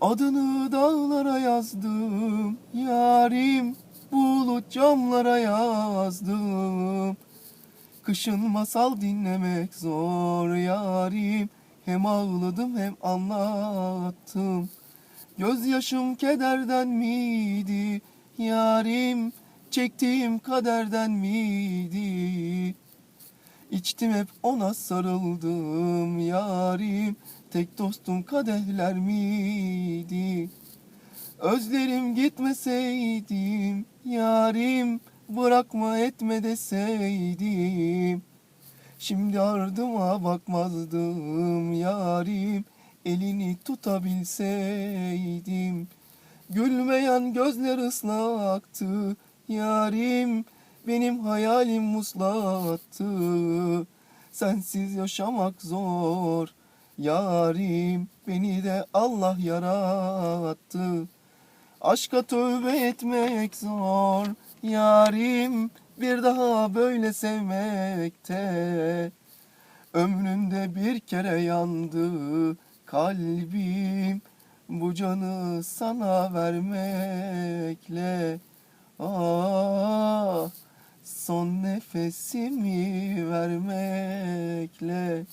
Adını dağlara yazdım yarim Bulut camlara yazdım. Kışın masal dinlemek zor yarim Hem ağladım hem anlattım. Gözyaşım kederden miydi yarim Çektiğim kaderden miydi İçtim hep ona sarıldım yarim. Tek dostum kadehler miydi? Özlerim gitmeseydim yarim Bırakma etme deseydim. Şimdi ardıma bakmazdım yarim Elini tutabilseydim. Gülmeyen gözler ıslaktı yarim Benim hayalim muslaktı Sensiz yaşamak zor. Yarim Beni de Allah yarattı. Aşka tövbe etmek zor. Yarim Bir daha böyle sevmekte. Ömrümde bir kere yandı. Kalbim Bu canı sana vermekle. Ah son nefesimi vermekle